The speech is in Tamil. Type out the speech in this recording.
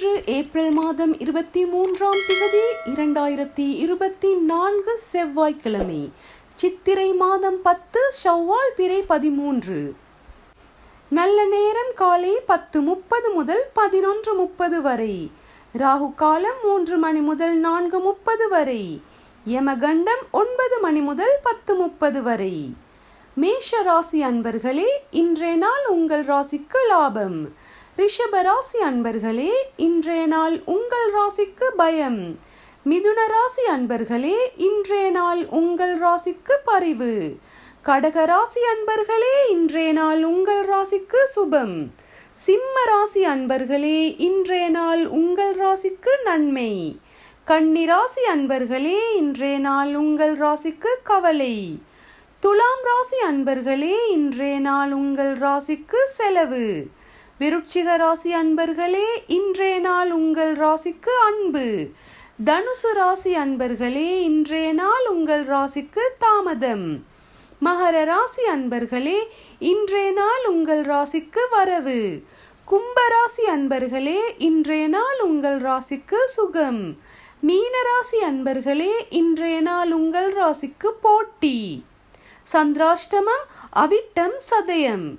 இன்று ஏப்ரல் மாதம் இருபத்தி மூன்றாம் திகதி இரண்டாயிரத்தி இருபத்தி நான்கு செவ்வாய்க்கிழமை. சித்திரை மாதம் பத்து ஷவ்வால் பிறை பதிமூன்று. நல்ல நேரம் காலை பத்து முப்பது முதல் பதினொன்று முப்பது வரை. ராகு காலம் மூன்று மணி முதல் நான்கு முப்பது வரை. யமகண்டம் ஒன்பது மணி முதல் பத்து முப்பது வரை. மேஷ ராசி அன்பர்களே இன்றைய நாள் உங்கள் ராசிக்கு லாபம். ரிஷப ராசி அன்பர்களே இன்றைய நாள் உங்கள் ராசிக்கு பயம். மிதுன ராசி அன்பர்களே இன்றைய நாள் உங்கள் ராசிக்கு பரிவு. கடக ராசி அன்பர்களே இன்றைய நாள் உங்கள் ராசிக்கு சுபம். சிம்ம ராசி அன்பர்களே இன்றைய நாள் உங்கள் ராசிக்கு நன்மை. கன்னி ராசி அன்பர்களே இன்றைய நாள் உங்கள் ராசிக்கு கவலை. துலாம் ராசி அன்பர்களே இன்றைய நாள் உங்கள் ராசிக்கு செலவு. விருட்சிக ராசி அன்பர்களே இன்றைய நாள் உங்கள் ராசிக்கு அன்பு. தனுசு ராசி அன்பர்களே இன்றைய நாள் உங்கள் ராசிக்கு தாமதம். மகர ராசி அன்பர்களே இன்றைய நாள் உங்கள் ராசிக்கு வரவு. கும்பராசி அன்பர்களே இன்றைய நாள் உங்கள் ராசிக்கு சுகம். மீனராசி அன்பர்களே இன்றைய நாள் உங்கள் ராசிக்கு போட்டி. சந்திராஷ்டமம் அவிட்டம் சதயம்.